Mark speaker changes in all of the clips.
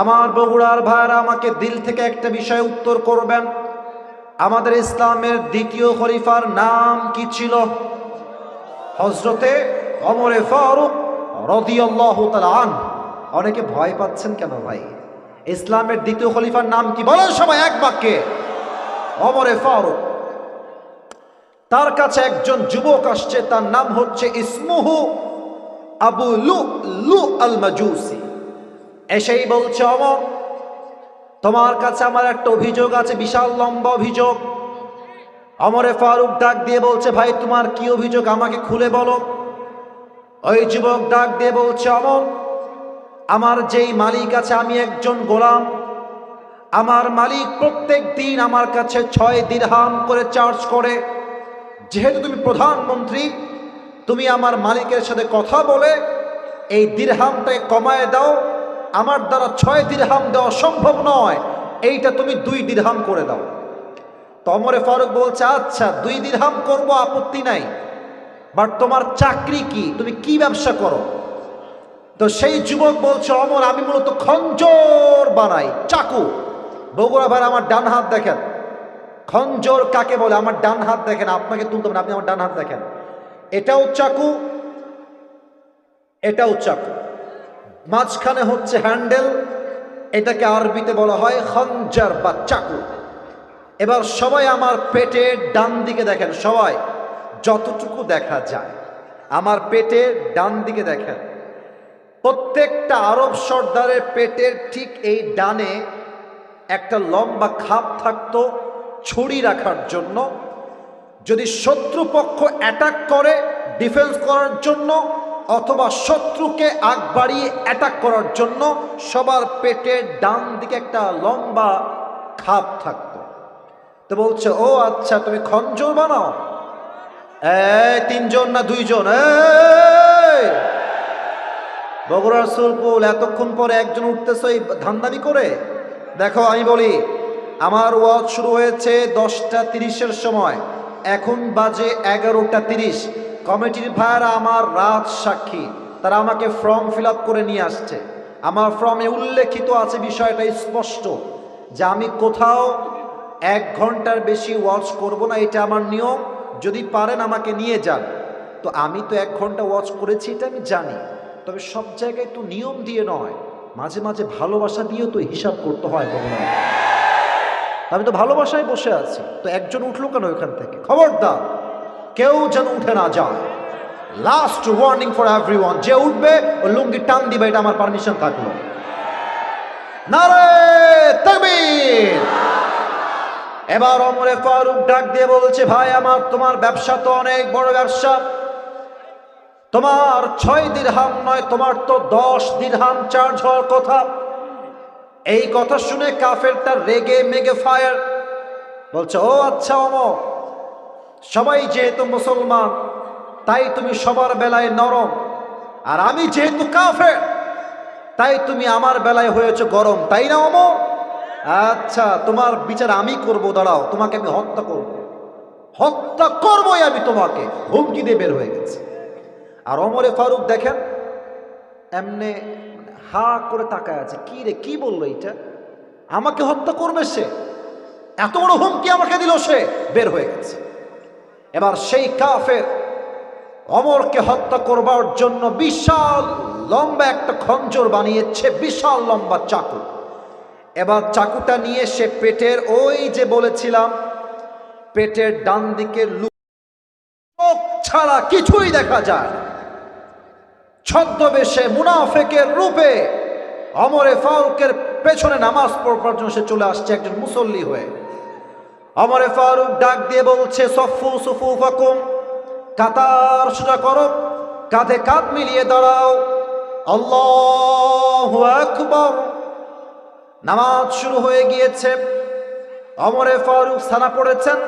Speaker 1: আমার বগুড়ার ভাইরা আমাকে দিল থেকে একটা বিষয়ে উত্তর করবেন। আমাদের ইসলামের দ্বিতীয় খলিফার নাম কি ছিল? হজরতে অমরে ফারুক রদিয়াল্লাহু অনেকে ভয় পাচ্ছেন কেন ভাই? ইসলামের দ্বিতীয় খলিফার নাম কি? বলেন সবাই এক বাক্যে অমরে ফারুক। তার কাছে একজন যুবক আসছে, তার নাম হচ্ছে ইসমুহু আবু লু লু আল মাজুসি এসেই বলছে, অমর, তোমার কাছে আমার একটা অভিযোগ আছে, বিশাল লম্বা অভিযোগ। অমরে ফারুক ডাক দিয়ে বলছে, ভাই, তোমার কি অভিযোগ? আমাকে খুলে বলো। ওই যুবক ডাক দিয়ে বলছে, অমর, আমার যেই মালিক আছে, আমি একজন গোলাম। আমার মালিক প্রত্যেক দিন আমার কাছে ছয় দিরহাম করে চার্জ করে। যেহেতু তুমি প্রধানমন্ত্রী, তুমি আমার মালিকের সাথে কথা বলে, এই দিরহামটাকে কমায় দাও আমার দ্বারা ছয় দিরহাম দেওয়া সম্ভব নয়। এইটা তুমি দুই দিরহাম করে দাও। তমরে ফারুক বলছে আচ্ছা দুই দিরহাম করব আপত্তি নাই। বাট তোমার চাকরি কি? তুমি কি ব্যবসা করো? তো সেই যুবক বলছে অমর আমি মূলত খঞ্জর বানাই চাকু। বগুড়া ভাই আমার ডান হাত দেখেন। খঞ্জর কাকে বলে? আমার ডান হাত দেখেন আপনাকে তুলতে হবে না, আপনি আমার ডান হাত দেখেন। এটাও চাকু এটাও চাকু। মাঝখানে হচ্ছে হ্যান্ডেল, এটাকে আরবিতে বলা হয় খঞ্জার বা চাকু। এবার সবাই আমার পেটের ডান দিকে দেখেন, সবাই, যতটুকু দেখা যায়। আমার পেটের ডান দিকে দেখেন, প্রত্যেকটা আরব সর্দারের পেটের ঠিক এই ডানে একটা লম্বা খাপ থাকতো ছড়ি রাখার জন্য। যদি শত্রুপক্ষ অ্যাটাক করে ডিফেন্স করার জন্য অথবা শত্রুকে আগ বাড়িয়ে অ্যাটাক করার জন্য সবার পেটের ডান দিকে একটা লম্বা খাপ থাকতো। তো বলছে, ও আচ্ছা তুমি খঞ্জর বানাও। তিনজন না দুইজন? বগুড়ার সুলপুল এতক্ষণ পরে একজন উঠতেছে এই ধান্দানি করে। দেখো, আমি বলি, আমার ওয়াজ শুরু হয়েছে দশটা তিরিশের সময়। এখন বাজে এগারোটা তিরিশ। কমিটির ভাইয়ারা আমার রাত সাক্ষী, তারা আমাকে ফর্ম ফিল করে নিয়ে আসছে। আমার ফর্মে উল্লেখিত আছে বিষয়টা স্পষ্ট, যে আমি কোথাও এক ঘণ্টার বেশি ওয়াচ করব না, এটা আমার নিয়ম। যদি পারেন আমাকে নিয়ে যান। তো আমি তো এক ঘণ্টা ওয়াচ করেছি, এটা আমি জানি। তবে সব জায়গায় তো নিয়ম দিয়ে নয়, মাঝে মাঝে ভালোবাসা দিয়েও তো হিসাব করতে হয় ভগবান আমি তো ভালোবাসায় বসে আছি, তো একজন উঠল কেন ওখান থেকে? খবরদার! কেউ যেন উঠে না যায়। লাস্ট ওয়ার্নিং ফর এভরি যে উঠবে, ও লুঙ্গি টান দিবে, এটা আমার পারমিশন থাকল। এবার অমরে ফারুক ডাক দিয়ে বলছে, ভাই, আমার তোমার ব্যবসা তো অনেক বড় ব্যবসা। তোমার ছয় দিরহাম নয়, তোমার তো দশ দিরহাম চার্জ হওয়ার কথা। এই কথা শুনে কাফের তার রেগে মেগে ফায়ার বলছে, ও আচ্ছা অমর সবাই যেহেতু মুসলমান, তাই তুমি সবার বেলায় নরম। আর আমি যেহেতু কাফের, তাই তুমি আমার বেলায় হয়েছে গরম, তাই না অমর আচ্ছা তোমার বিচার আমি করব, দাঁড়াও, তোমাকে আমি হত্যা করব। হত্যা করবই আমি তোমাকে, হুমকি দিয়ে বের হয়ে গেছে। আর অমরে ফারুক, দেখেন, এমনে হা করে তাকায় আছে। কি রে, কি বলল এটা আমাকে হত্যা করবে সে? এত বড় হুমকি আমাকে দিল সে? বের হয়ে গেছে। এবার সেই কাফের অমরকে হত্যা করবার জন্য বিশাল লম্বা একটা খঞ্জর বানিয়েছে, বিশাল লম্বা চাকু। এবার চাকুটা নিয়ে সে পেটের ওই যে বলেছিলাম, পেটের ডান দিকে ছাড়া কিছুই দেখা যায় ছদ্মবেশে মুনাফেকের রূপে অমরে ফারুকের পেছনে নামাজ পড়বার জন্য সে চলে আসছে একজন মুসল্লি হয়ে। অমরে ফারুক ডাক দিয়ে বলছে, সফু, সুফু, ফাকুম, কাতার সোজা করো, কাঁধে কাঁধ মিলিয়ে দাঁড়াও। আল্লাহ নামাজ শুরু হয়ে গিয়েছে। অমরে ফারুক সানা পড়েছেন,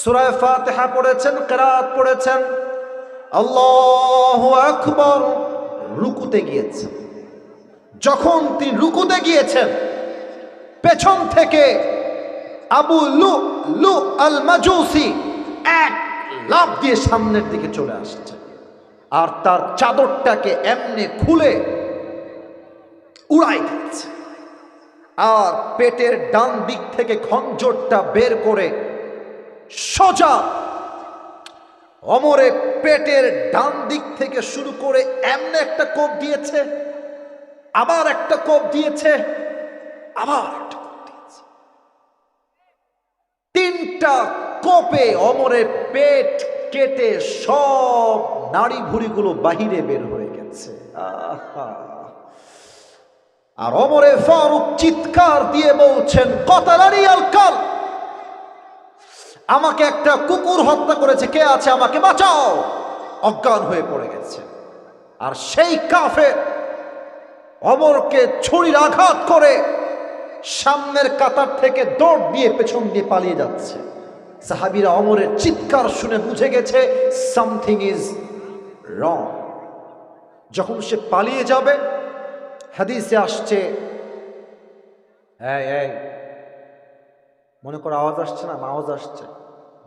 Speaker 1: সুরায় ফাতেহা পড়েছেন কেরাত পড়েছেন। আল্লাহ আকবর, রুকুতে গিয়েছেন। যখন তিনি রুকুতে গিয়েছেন, পেছন থেকে আবু লু লু আল মাজুসি এক লাভ দিয়ে সামনের দিকে চলে আসছে। আর তার চাদরটাকে এমনি খুলে উড়াই দিচ্ছে। আর পেটের ডান দিক থেকে খঞ্জরটা বের করে সোজা অমরে পেটের ডান দিক থেকে শুরু করে এমন একটা কোপ দিয়েছে, আবার একটা কোপ দিয়েছে, আবার একটা তিনটা কোপে অমরের পেট কেটে সব নাড়ি ভুড়িগুলো বাহিরে বের হয়ে গেছে। আর অমরে ফারুক চিৎকার দিয়ে বলছেন কতালারি কাল, আমাকে একটা কুকুর হত্যা করেছে, কে আছে আমাকে বাঁচাও। অজ্ঞান হয়ে পড়ে গেছে। আর সেই কাফে অমরকে ছুরির আঘাত করে সামনের কাতার থেকে দৌড় দিয়ে পেছন দিয়ে পালিয়ে যাচ্ছে। সাহাবিরা অমরের চিৎকার শুনে বুঝে গেছে সামথিং ইজ রং যখন সে পালিয়ে যাবে, হাদিসে আসছে মনে করো আওয়াজ আসছে না, আওয়াজ আসছে।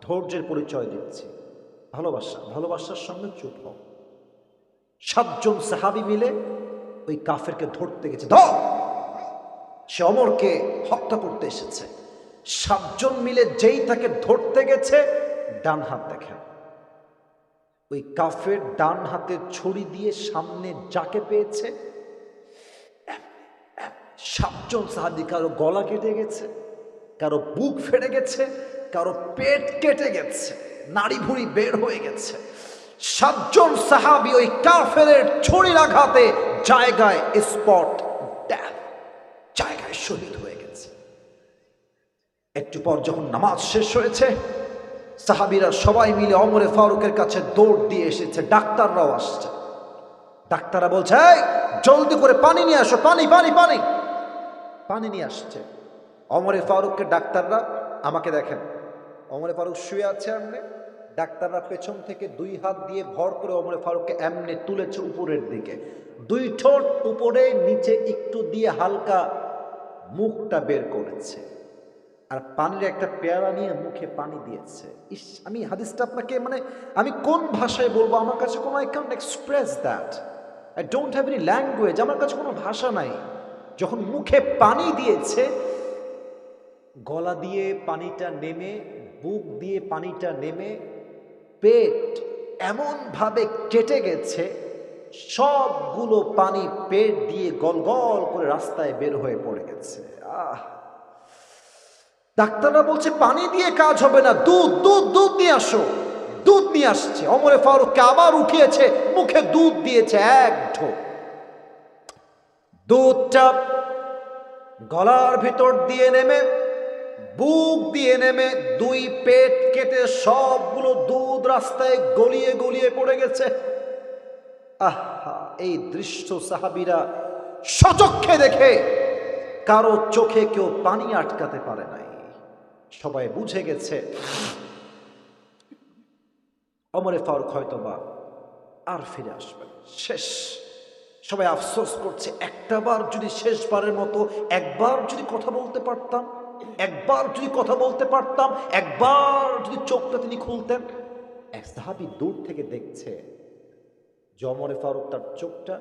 Speaker 1: ধৈর্যের পরিচয় দিচ্ছি। ভালোবাসা, ভালোবাসার সঙ্গে চুপ হও। সাতজন সাহাবি মিলে ওই কাফেরকে ধরতে গেছে। ধর! সে অমরকে হত্যা করতে এসেছে। সাতজন মিলে যেই তাকে ধরতে গেছে, ডান হাত দেখেন। ওই কাফের ডান হাতে ছড়ি দিয়ে সামনে যাকে পেয়েছে, সাতজন সাহাবি, কারও গলা কেটে গেছে, কারও বুক ফেটে গেছে, কারও পেট কেটে গেছে নাড়ি ভুড়ি বের হয়ে গেছে। সাতজন সাহাবি ওই কাফের ছড়ির আঘাতে জায়গায় স্পট শহীদ হয়ে গেছে। একটু পর যখন নামাজ শেষ হয়েছে সাহাবিরা সবাই মিলে অমরে ফারুকের কাছে দৌড় দিয়ে এসেছে ডাক্তাররাও আসছে। ডাক্তাররা বলছে "এই, জলদি করে পানি নিয়ে আসো পানি পানি পানি। পানি নিয়ে আসছে। অমরে ফারুককে ডাক্তাররা আমাকে দেখেন অমরে ফারুক শুয়ে আছে এমনি। ডাক্তাররা পেছন থেকে দুই হাত দিয়ে ভর করে অমরে ফারুককে এমনি তুলেছে উপরের দিকে। দুই ঠোঁট উপরে নিচে একটু দিয়ে হালকা মুখটা বের করেছে। আর পানির একটা পেয়ারা নিয়ে মুখে পানি দিয়েছে। ইস, আমি হাদিসটা আপনাকে মানে আমি কোন ভাষায় বলব? আমার কাছে কোনো I can't express that I don't have any language আমার কাছে কোনো ভাষা নাই। যখন মুখে পানি দিয়েছে, গলা দিয়ে পানিটা নেমে, বুক দিয়ে পানিটা নেমে, পেট এমনভাবে কেটে গেছে সবগুলো পানি পেট দিয়ে গল গল করে রাস্তায় বের হয়ে পড়ে গেছে। আহ! ডাক্তাররা বলছে, পানি দিয়ে কাজ হবে না। দুধ দুধ দুধ নিয়ে আসো। দুধ নিয়ে আসছে। অমরে ফারুককে আবার উঠিয়েছে, মুখে দুধ দিয়েছে এক ঢোক। দুধটা গলার ভিতর দিয়ে নেমে, বুক দিয়ে নেমে দুই পেট কেটে সবগুলো দুধ রাস্তায় গলিয়ে গলিয়ে পড়ে গেছে। আহা, এই দৃশ্য সাহাবিরা সচক্ষে দেখে কারও চোখে কেউ পানি আটকাতে পারে নাই সবাই বুঝে গেছে, অমরে ফারুক হয়তো বা আর ফিরে আসবে না। শেষ সবাই আফসোস করছে, একটাবার যদি শেষবারের মতো একবার যদি কথা বলতে পারতাম, একবার যদি কথা বলতে পারতাম, একবার যদি চোখটা তিনি খুলতেন, এক সাহাবি দূর থেকে দেখছে যে অমরে ফারুক তার চোখটা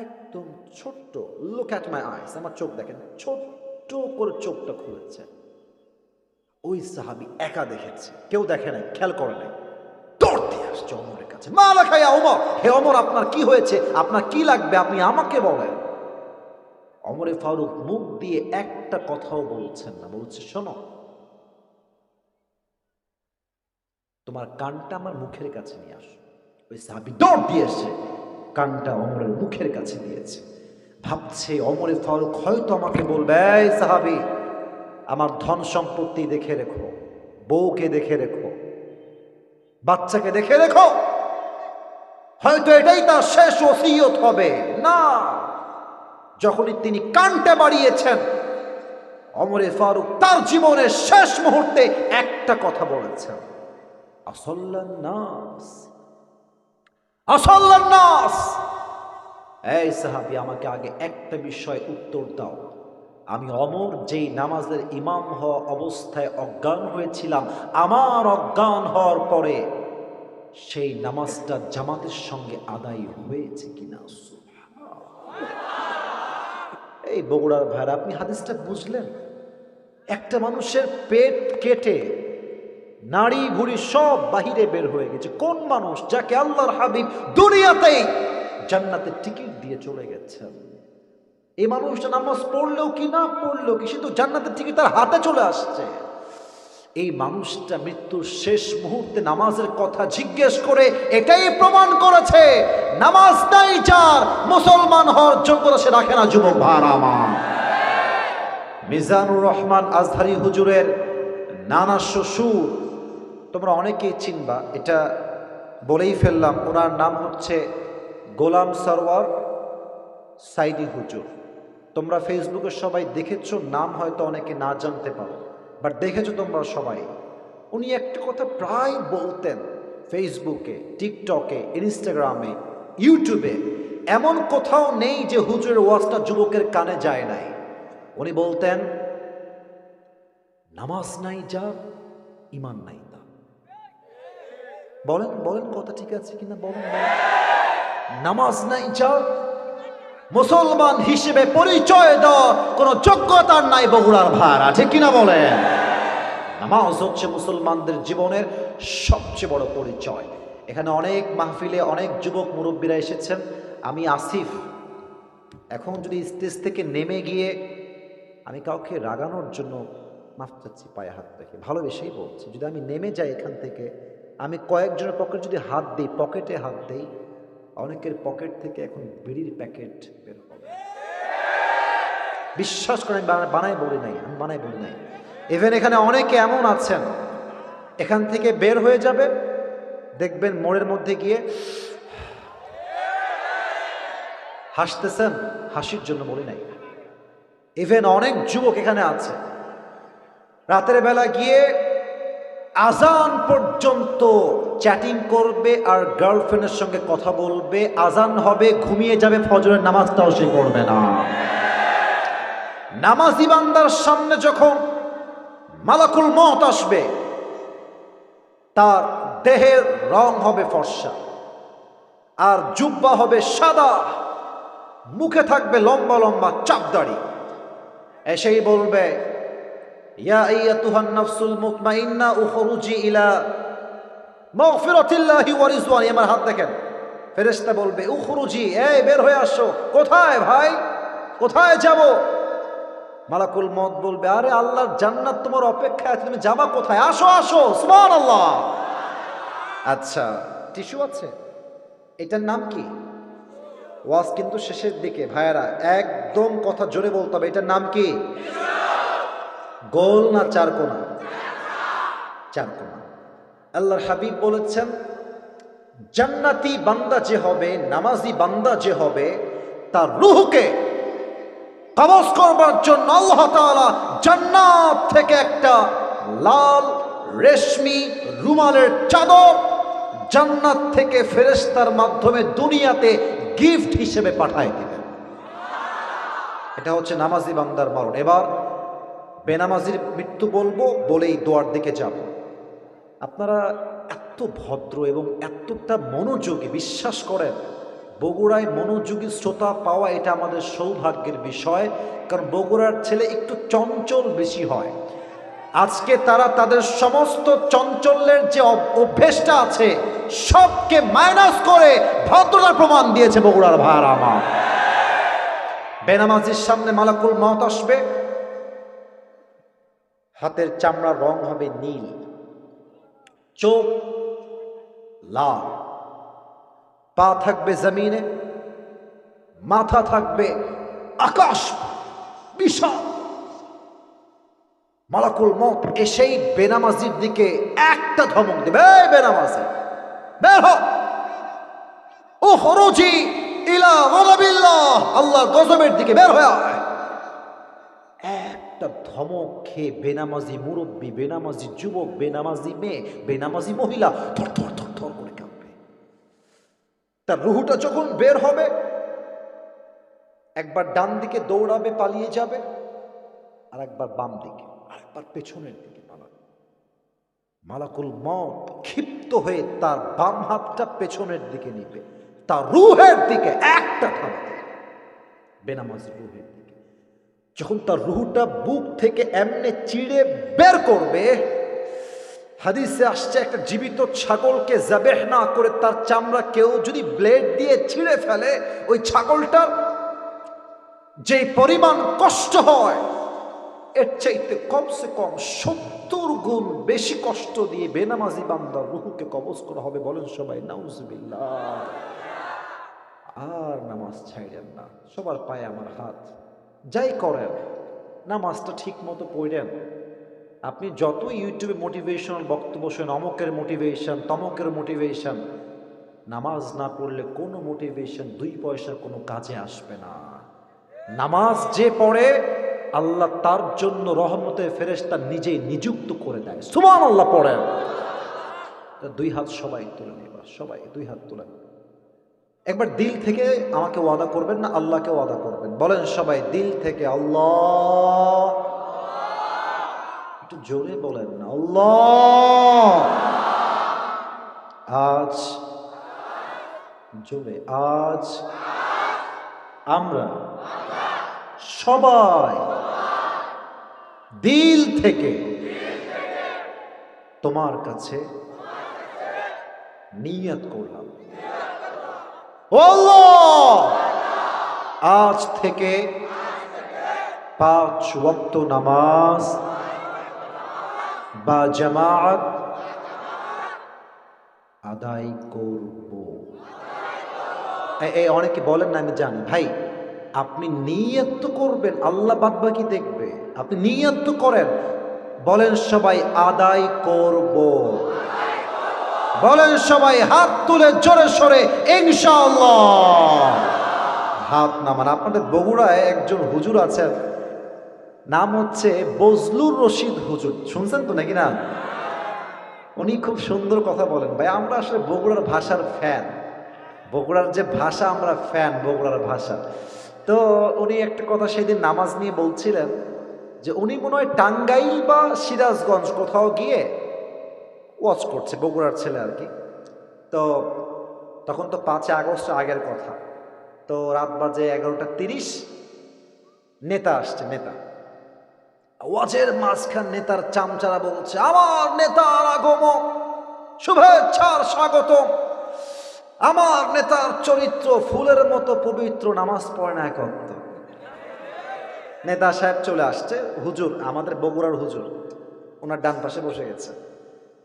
Speaker 1: একদম ছোট্ট। লুক অ্যাট মাই আইস আমার চোখ দেখেন, ছোট্ট করে চোখটা খুলেছে। ওই সাহাবি একা দেখেছে, কেউ দেখে নাই, খেয়াল করে নাই। দৌড় দিয়ে আসছে অমরের কাছে। মা লেখাইয়া অমর, হে অমর, আপনার কি হয়েছে? আপনার কি লাগবে? আপনি আমাকে বলেন। অমরে ফারুক মুখ দিয়ে একটা কথাও বলছেন না। বলছে, শোনো, তোমার কানটা আমার মুখের কাছে নিয়ে আসো। ওই সাহাবি দৌড় দিয়েছে কানটা অমরের মুখের কাছে দিয়েছে। ভাবছে, অমরে ফারুক, হয়তো আমাকে বলবে সাহাবি, আমার ধন সম্পত্তি দেখে রেখো, বউকে দেখে রেখো, বাচ্চাকে দেখে রেখো। হয়তো এটাই তার শেষ ওসিয়ত হবে। না, যখনই তিনি কানটা বাড়িয়েছেন, অমরে ফারুক তার জীবনের শেষ মুহূর্তে একটা কথা বলেছেন, আসল্লান নাস। নাস। এই সাহাবি, আমাকে আগে একটা বিষয় উত্তর দাও। আমি অমর, যেই নামাজের ইমাম হওয়া অবস্থায় অজ্ঞান হয়েছিলাম, আমার অজ্ঞান হওয়ার পরে সেই নামাজটা জামাতের সঙ্গে আদায় হয়েছে কিনা? এই বগুড়ার ভাইরা, আপনি হাদিসটা বুঝলেন? একটা মানুষের পেট কেটে নাড়ি ভুড়ি সব বাহিরে বের হয়ে গেছে। কোন মানুষ যাকে আল্লাহর হাবিব দুনিয়াতেই জান্নাতের টিকিট দিয়ে চলে গেছেন? এই মানুষটা নামাজ পড়লেও কি, না পড়লেও কি? সে তো জান্নাতের টিকিট তার হাতে চলে আসছে। এই মানুষটা মৃত্যুর শেষ মুহূর্তে নামাজের কথা জিজ্ঞেস করে এটাই প্রমাণ করেছে, নামাজ নাই যার, মুসলমান হওয়ার যোগ্যতা সে রাখে না, যুবক ভার আমার। মিজানুর রহমান আজহারি হুজুরের নানা শ্বশুর তোমরা অনেকেই চিনবা, এটা বলেই ফেললাম, ওনার নাম হচ্ছে গোলাম সরওয়ার সাইদি হুজুর। তোমরা ফেসবুকে সবাই দেখেছ, নাম হয়তো অনেকে না জানতে পারো, বাট দেখেছ তোমরা সবাই। উনি একটা কথা প্রায় বলতেন ফেসবুকে, টিকটকে, ইনস্টাগ্রামে, ইউটিউবে, এমন কোথাও নেই যে হুজুরের ওয়াজটা যুবকের কানে যায় নাই। উনি বলতেন, নামাজ নাই যা ইমান নাই। বলেন বলেন কথা ঠিক আছে কিনা, বলেন। নামাজ নাই যা মুসলমান হিসেবে পরিচয় দেওয়া কোনো যোগ্যতার নাই বগুড়ার ভাড়া, ঠিক কিনা বলেন? নামাজ হচ্ছে মুসলমানদের জীবনের সবচেয়ে বড় পরিচয়। এখানে অনেক মাহফিলে অনেক যুবক মুরব্বীরা এসেছেন। আমি আসিফ। এখন যদি স্টেজ থেকে নেমে গিয়ে আমি কাউকে রাগানোর জন্য মাফ চাচ্ছি, পায়ে হাত রেখে। ভালোবেসেই বলছি, যদি আমি নেমে যাই এখান থেকে আমি কয়েকজনের পকেট যদি হাত দিই পকেটে হাত দিই, অনেকের পকেট থেকে এখন বিড়ির প্যাকেট বের হবে। বিশ্বাস করে আমি বানাই বলি নাই, আমি বানাই বলি নাই। ইভেন এখানে অনেকে এমন আছেন, এখান থেকে বের হয়ে যাবে, দেখবেন মোড়ের মধ্যে গিয়ে হাসতেছেন, হাসির জন্য বলি নাই। ইভেন অনেক যুবক এখানে আছে। রাতের বেলা গিয়ে আজান পর্যন্ত চ্যাটিং করবে আর গার্লফ্রেন্ডের সঙ্গে কথা বলবে। আজান হবে, ঘুমিয়ে যাবে, ফজরের নামাজটাও সে করবে না। নামাজি বান্দার সামনে যখন মালাকুল মত আসবে, তার দেহের রং হবে ফর্সা আর জুব্বা হবে সাদা। মুখে থাকবে লম্বা লম্বা চাপদাড়ি। এসেই বলবে ইয়া ইলা আমার হাত দেখেন। বলবে বের হয়ে কোথায় ভাই? কোথায় মত বলবে, আরে আল্লাহর জান্নাত তোমার অপেক্ষায় আছে। তুমি যাবা কোথায়? আসো আসো। সুবহানাল্লাহ। আচ্ছা টিস্যু আছে? এটার নাম কি? ওয়াজ কিন্তু শেষের দিকে। ভাইয়ারা, একদম কথা জোরে বলতে হবে। এটার নাম কি? গোল না চার কোনা চার কোনা আল্লাহর হাবিব বলেছেন, জান্নাতি বান্দা যে হবে, নামাজি বান্দা যে হবে, তার রুহকে কবজ করবার জন্য আল্লাহ তাআলা জান্নাত থেকে একটা লাল রেশমি রুমালের চাদর জান্নাত থেকে ফেরেশতার মাধ্যমে দুনিয়াতে গিফট হিসেবে পাঠায় দিবেন। এটা হচ্ছে নামাজি বান্দার মরণ। এবার বেনামাজির মৃত্যু বলব বলেই দোয়ার দিকে যাব। আপনারা এত ভদ্র এবং এতটা মনোযোগী, বিশ্বাস করেন, বগুড়ায় মনোযোগী শ্রোতা পাওয়া এটা আমাদের সৌভাগ্যের বিষয়, কারণ বগুড়ার ছেলে একটু চঞ্চল বেশি হয়। আজকে তারা তাদের সমস্ত চঞ্চল্যের যে অভ্যেসটা আছে, সবকে মাইনাস করে ভদ্রতার প্রমাণ দিয়েছে বগুড়ার ভার আমার। বেনামাজির সামনে মালাকুল মত আসবে। হাতের চামড়ার রং হবে নীল। চোখ লাল। পা থাকবে জমিনে, মাথা থাকবে আকাশ বিশাল। মালাকুল মত এসেই বেনামাজির দিকে একটা ধমক দেবে বেনামাজি, বের ও খরচি ইলা আল্লাহর গজবের দিকে বের হয়ে আয়। একটা ধমক খেয়ে বেনামাজি মুরব্বী, বেনামাজি যুবক, বেনামাজি মেয়ে, বেনামাজি মহিলা থর থর থর থর করে কাঁপবে। তার রুহুটা যখন বের হবে, একবার ডান দিকে দৌড়াবে, পালিয়ে যাবে, আর একবার বাম দিকে, আর একবার পেছনের দিকে পালাবে। মালাকুল মত ক্ষিপ্ত হয়ে তার বাম হাতটা পেছনের দিকে নিবে। তার রুহের দিকে একটা থামাবে। বেনামাজি রুহের যখন তার রুহুটা বুক থেকে এমনে চিড়ে বের করবে, হাদিসে আসছে একটা জীবিত ছাগলকে জাবেহ না করে তার চামড়া কেউ যদি ব্লেড দিয়ে ছিঁড়ে ফেলে, ওই ছাগলটার যে পরিমাণ কষ্ট হয়, এর চাইতে কমসে কম সত্তর গুণ বেশি কষ্ট দিয়ে বেনামাজি বান্দার রুহুকে কবজ করা হবে বলেন সবাই, নাউজুবিল্লাহ। আর নামাজ ছাইড়েন না, সবার পায়ে আমার হাত। যাই করেন, নামাজটা ঠিক মতো পড়েন। আপনি যত ইউটিউবে মোটিভেশনাল বক্তব্য শোনেন, অমকের মোটিভেশন তমকের মোটিভেশন নামাজ না পড়লে কোনো মোটিভেশন দুই পয়সার কোনো কাজে আসবে না। নামাজ যে পড়ে, আল্লাহ তার জন্য রহমতের ফেরেশতা নিজেই নিযুক্ত করে দেয়। সুমান আল্লাহ পড়েন দুই হাত সবাই তুলে নেবার সবাই দুই হাত তুলেন একবার দিল থেকে আমাকে ওয়াদা করবেন না আল্লাহকে ওয়াদা করবেন? বলেন সবাই, দিল থেকে আল্লাহ। একটু জোরে বলেন না আল্লাহ। আজ জোরে, আজ আমরা সবাই দিল থেকে তোমার কাছে নিয়ত করলাম! আজ থেকে পাঁচ ওয়াক্ত নামাজ বা জামাত আদায় করব। এই- অনেকে বলেন না, আমি জানি। ভাই, আপনি নিয়ত তো করবেন, আল্লাহ বাদ বাকি দেখবে। আপনি নিয়ত তো করেন। বলেন সবাই, আদায় করব। বলেন সবাই, হাত তুলে জোরে সরে হাত নামান, আপনাদের বগুড়ায় একজন হুজুর আছেন, নাম হচ্ছে বজলুর রশিদ হুজুর। শুনছেন তো নাকি না? উনি খুব সুন্দর কথা বলেন। ভাই, আমরা আসলে বগুড়ার ভাষার ফ্যান। বগুড়ার যে ভাষা, আমরা ফ্যান বগুড়ার ভাষা। তো উনি একটা কথা সেদিন নামাজ নিয়ে বলছিলেন যে, উনি মনে হয় টাঙ্গাইল বা সিরাজগঞ্জ কোথাও গিয়ে ওয়াচ করছে, বগুড়ার ছেলে আর কি। তো তখন তো পাঁচই আগস্ট আগের কথা। তো রাত বাজে এগারোটা তিরিশ, নেতা আসছে, নেতা। ওয়াজের মাঝখান নেতার চামচারা বলছে, আমার নেতার আগমন, শুভেচ্ছার স্বাগত আমার নেতার চরিত্র ফুলের মতো পবিত্র, নামাজ পড়ে না একত্র নেতা সাহেব চলে আসছে, হুজুর, আমাদের বগুড়ার হুজুর, ওনার ডান পাশে বসে গেছে।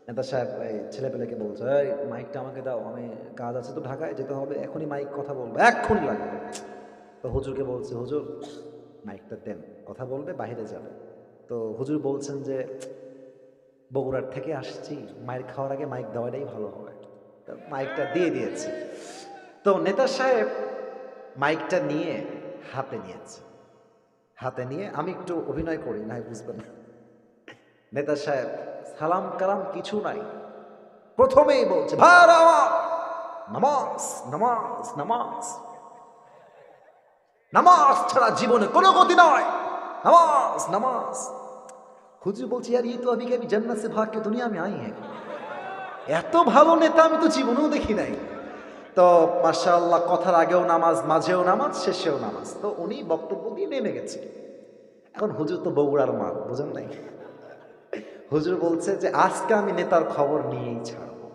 Speaker 1: নেতা সাহেব, এই ছেলেপেলেকে বলছে, এই মাইকটা আমাকে দাও, আমি কাজ আছে তো ঢাকায় যেতে হবে, এখনই মাইক কথা বলব, এক্ষুনি লাগবে। তো হুজুরকে বলছে, হুজুর, মাইকটা দেন, কথা বলবে, বাইরে যাবে। তো হুজুর বলছেন যে, বগুড়ার থেকে আসছি মাইক খাওয়ার আগে মাইক দেওয়াটাই ভালো হবে। তো মাইকটা দিয়ে দিয়েছে। তো নেতা সাহেব মাইকটা নিয়ে হাতে নিয়েছে। হাতে নিয়ে আমি একটু অভিনয় করি, না বুঝবেন না। নেতা সাহেব, সালাম কালাম কিছু নাই। প্রথমেই বলছে নামাজ নামাজ নামাজ। নামাজ ছাড়া জীবনে কোনো গতি নয়। নামাজ নামাজ। হুজুর বলছে আর এই ইয়ে তো আমি আমি জান্নাত ভাগকে দুনিয়া আমি আই হ্যাঁ এত ভালো নেতা আমি তো জীবনেও দেখি নাই। তো মার্শাল্লাহ কথার আগেও নামাজ, মাঝেও নামাজ, শেষেও নামাজ। তো উনি বক্তব্য দিয়ে নেমে গেছে। এখন হুজুর তো বগুড়ার মা বুঝেন নাই? হুজুর বলছে যে, আজকে আমি নেতার খবর নিয়েই ছাড়বো।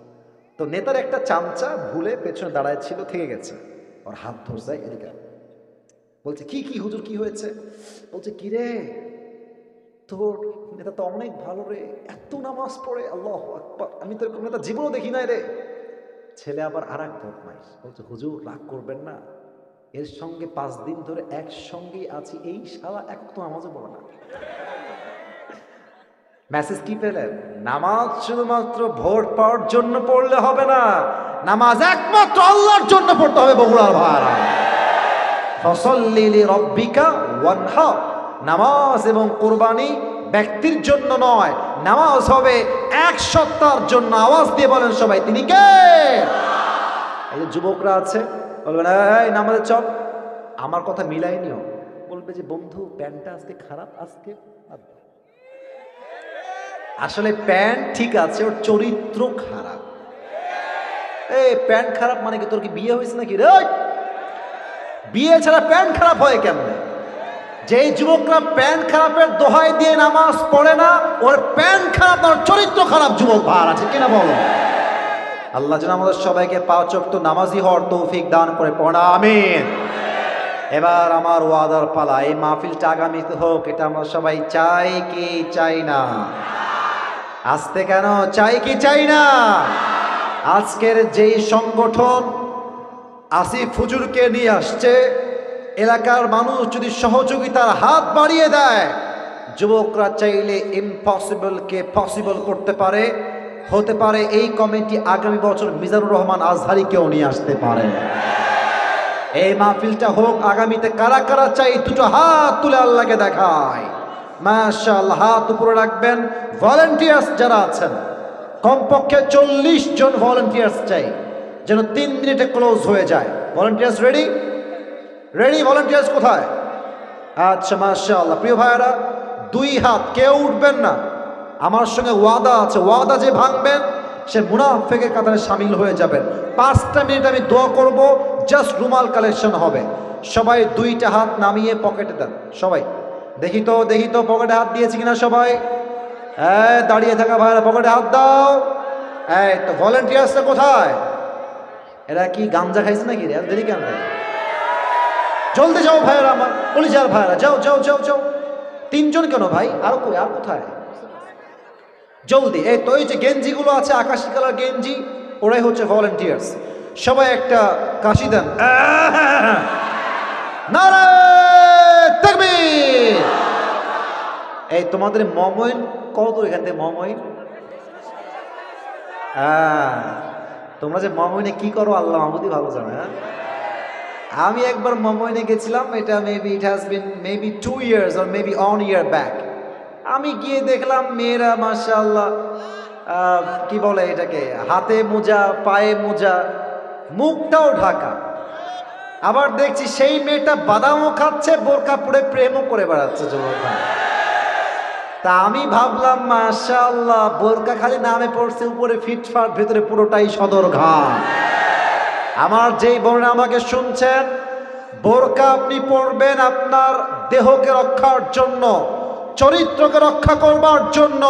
Speaker 1: তো নেতার একটা চামচা ভুলে পেছনে দাঁড়ায় ছিল, থেকে গেছে। ওর হাত ধরছে, এদিকে বলছে, কি কি হুজুর, কি হয়েছে? বলছে, কি রে? তোর নেতা তো অনেক ভালো রে। এত নামাজ পড়ে, আল্লাহ আকবার। আমি তো এরকম নেতা জীবনও দেখি নাই রে। ছেলে আবার আর এক বদমাইশ। বলছে, হুজুর, রাগ করবেন না। এর সঙ্গে পাঁচ দিন ধরে একসঙ্গেই আছি। এই শালা এক তো নামাজও পড়ে না। মেসেজ কি পেলেন নামাজ শুধুমাত্র ভোট পাওয়ার জন্য পড়লে হবে না, নামাজ একমাত্র আল্লাহর জন্য পড়তে হবে বগুড়ার ভাড়া ফসল্লিলি রব্বিকা ওয়ানহার নামাজ এবং কোরবানি ব্যক্তির জন্য নয়, নামাজ হবে এক সপ্তাহের জন্য। আওয়াজ দিয়ে বলেন সবাই, তিনি কে? এই যে যুবকরা আছে, বলবেন, এই নামাজের চল। আমার কথা মিলাই নিও বলবে যে, বন্ধু, প্যান্টটা আজকে খারাপ, আজকে। আসলে প্যান্ট ঠিক আছে, ওর চরিত্র খারাপ। এই, প্যান্ট খারাপ মানে কি? তোর কি বিয়ে হয়েছে নাকি? রে বিয়ে ছাড়া প্যান্ট খারাপ হয় কেমনে? যেই যুবকরা প্যান্ট খারাপের দোহাই দিয়ে নামাজ পড়ে না, ওর প্যান্ট খারাপ ওর চরিত্র খারাপ, যুবক ভার, আছে কিনা বলো? আল্লাহ যেন আমাদের সবাইকে পাচক তো নামাজি হওয়ার তৌফিক দান করে, পড়া, আমিন। এবার আমার ওয়াদার পালা, এই মাহফিলটা আগামীতে হোক, এটা আমরা সবাই চাই কি চাই না। আসতে কেন? চাই কি চাই না? আজকের যেই সংগঠন আসিফ ফুজুরকে নিয়ে আসছে, এলাকার মানুষ যদি সহযোগিতার হাত বাড়িয়ে দেয়, যুবকরা চাইলে ইম্পসিবলকে পসিবল করতে পারে। হতে পারে এই কমিটি আগামী বছর মিজানুর রহমান আজহারিকেও নিয়ে আসতে পারে। এই মাহফিলটা হোক, আগামীতে কারা কারা চাই, দুটো হাত তুলে আল্লাহকে দেখায়। মাশাআল্লাহ, হাত উপরে রাখবেন। ভলেন্টিয়ার্স যারা আছেন, কমপক্ষে চল্লিশ জন ভলেন্টিয়ার্স চাই, যেন তিন মিনিটে ক্লোজ হয়ে যায়। ভলেন্টিয়ার্স রেডি রেডি ভলেন্টিয়ার্স কোথায়? আচ্ছা মাশাআল্লাহ। প্রিয় ভাইয়েরা, দুই হাত, কেউ উঠবেন না। আমার সঙ্গে ওয়াদা আছে, ওয়াদা যে ভাঙবেন, সে মুনাফেকের কাতারে সামিল হয়ে যাবেন। পাঁচটা মিনিট আমি দোয়া করব জাস্ট রুমাল কালেকশন হবে। সবাই দুইটা হাত নামিয়ে পকেটে দেন, সবাই। দেখি তো দেখি তো পকেটে হাত দিয়েছি কিনা সবাই? হ্যাঁ দাঁড়িয়ে থাকা ভাইরা পকেটে হাত দাও। এই তো ভলেন্টিয়ার্সটা কোথায়? এরা কি গামজা খাইছে নাকি রে? দেরি কেন জলদি যাও ভাইয়েরা আমার কলিজার ভাইয়েরা যাও যাও যাও যাও। তিনজন কেন ভাই? আর কই আর কোথায়? জলদি এই তো এই যে গেঞ্জিগুলো আছে আকাশি কালার গেঞ্জি ওরাই হচ্ছে ভলেন্টিয়ার্স সবাই একটা কাশি দেন। নারে তাকবীর এই, তোমাদের মমইন? কত এখান থেকে মমইন? হ্যাঁ। তোমরা যে মমইনে কি করো, আল্লাহ মাহমুদি ভালো জানে হ্যাঁ? আমি একবার মুম্বাইনে গেছিলাম, এটা maybe it has been maybe two years or maybe one year back আমি গিয়ে দেখলাম, মেয়েরা মাশাল্লাহ কি বলে এটাকে? হাতে মোজা, পায়ে মোজা, মুখটাও ঢাকা। আবার দেখছি সেই মেয়েটা বাদামও খাচ্ছে বোরকা পরে প্রেমও করে বেড়াচ্ছে যুবক। তা আমি ভাবলাম মাশাল্লাহ বোরকা খালি নামে পড়ছে, উপরে ফিটফাট, ভেতরে পুরোটাই সদর ঘাট। আমার যেই বোন আমাকে শুনছেন বোরকা আপনি পড়বেন আপনার দেহকে রক্ষার জন্য, চরিত্রকে রক্ষা করবার জন্য।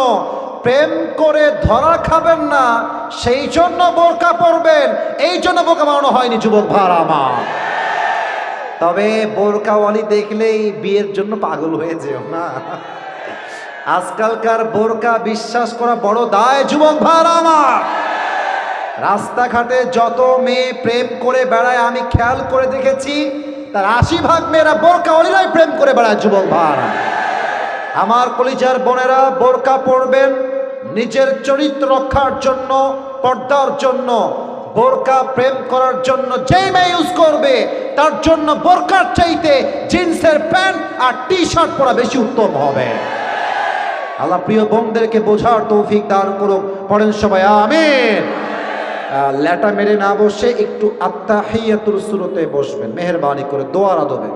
Speaker 1: প্রেম করে ধরা খাবেন না, সেই জন্য বোরকা পড়বেন এই জন্য বোকা বানানো হয়নি যুবক ভার আমার। তবে বোরকাওয়ালি দেখলেই বিয়ের জন্য পাগল হয়ে যেও না। আজকালকার বোরকা বিশ্বাস করা বড় দায়, যুবক ভার আমার। রাস্তাঘাটে যত মেয়ে প্রেম করে বেড়ায়, আমি খেয়াল করে দেখেছি, তার আশি ভাগ মেয়েরা বোরকা অলিরাই প্রেম করে বেড়ায়, যুবক ভাড়া আমার কলিজার বোনেরা বোরকা পরবেন, নিজের চরিত্র রক্ষার জন্য, পর্দার জন্য। বোরকা প্রেম করার জন্য যেই মেয়ে ইউজ করবে, তার জন্য বোরকার চাইতে জিন্সের প্যান্ট আর টি শার্ট পরা বেশি উত্তম হবে। আল্লাহ প্রিয় বোনদেরকে বোঝার তৌফিক দান করুক। পড়েন সবাই, আমিন। ল্যাটা মেরে না বসে একটু আত্মাহিয়াতুর সুরতে বসবেন। মেহরবানি করে দোয়ার আদবে।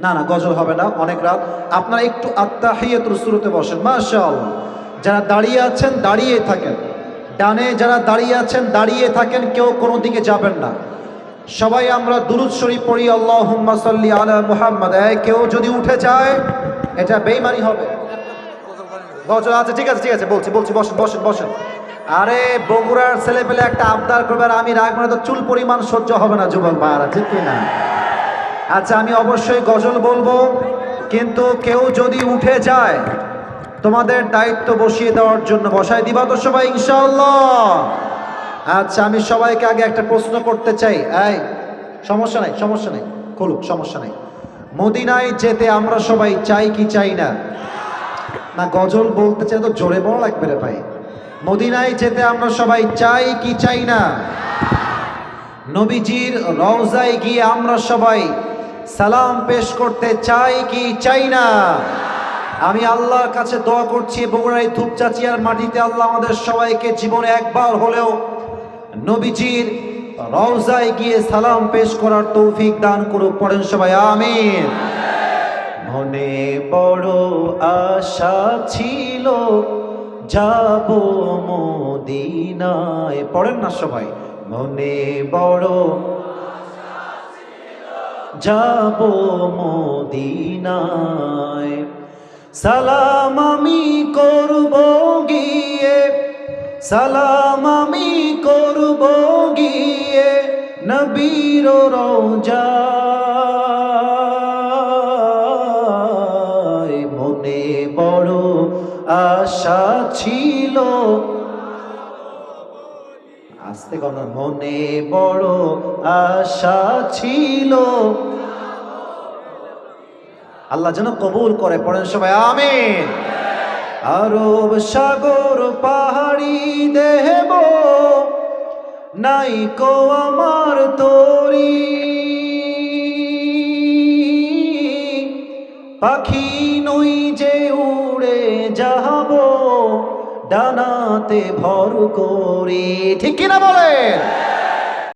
Speaker 1: না না, গজল হবে না, অনেক রাত। আপনারা একটু আত্মাহিয়াতুর সুরতে বসেন, মাশাআল্লাহ। যারা দাঁড়িয়ে আছেন দাঁড়িয়ে থাকেন। ডানে যারা দাঁড়িয়ে আছেন, দাঁড়িয়ে থাকেন, কেউ কোনো দিকে যাবেন না। সবাই আমরা দুরুদ শরীফ পড়ি, আল্লাহুম্মা সাল্লি আলা মুহাম্মাদ। কেউ যদি উঠে যায়, এটা বেইমানি হবে। গজল আচ্ছা ঠিক আছে ঠিক আছে, বলছি বলছি, বসেন বসেন বসেন। আরে, বগুড়ার ছেলে পেলে একটা আবদার করবে, আর আমি রাগ মানে তো চুল পরিমাণ সহ্য হবে না, যুবক ভাইরা ঠিক না আচ্ছা আমি অবশ্যই গজল বলব, কিন্তু কেউ যদি উঠে যায় তোমাদের দায়িত্ব বসিয়ে দেওয়ার জন্য বসায় দিবা তো সবাই, ইনশাআল্লাহ। আচ্ছা আমি সবাইকে আগে একটা প্রশ্ন করতে চাই। এই, সমস্যা নাই সমস্যা নাই। খুলুক, সমস্যা নাই। মদিনায় যেতে আমরা সবাই চাই কি চাই না? না, গজল বলতে চাই তো জোরে বড় লাগবে রে ভাই। মদিনায় যেতে আমরা সবাই চাই কি চাই না? নবীজির রওজায় গিয়ে আমরা সবাই সালাম পেশ করতে চাই কি চাই না? আমি আল্লাহর কাছে দোয়া করছি বগুড়াই ধূপচাচিয়ার মাটিতে আল্লাহ আমাদের সবাইকে জীবনে একবার হলেও নবীজির রওজায় গিয়ে সালাম পেশ করার তৌফিক দান করুক। পড়েন সবাই, আমিন। মনে বড় আশা ছিল, যাব মদিনায়। পড়েন না সবাই, মনে বড়
Speaker 2: যাব মদিনায়। সালাম আমি করব গিয়ে, সালাম আমি করব গিয়ে নবীর রোজায় মনে বড় আশা ছিল। আস্তে কোন মনে বড় আশা ছিল।
Speaker 1: আল্লাহ যেন কবুল করে পড়েন সবাই, আমিন।
Speaker 2: আরব সাগর পাহাড়ি দেব নাই কো আমার তরি। পাখি নই যে উড়ে যাব ডানাতে ভর করি।
Speaker 1: ঠিক কিনা বলেন?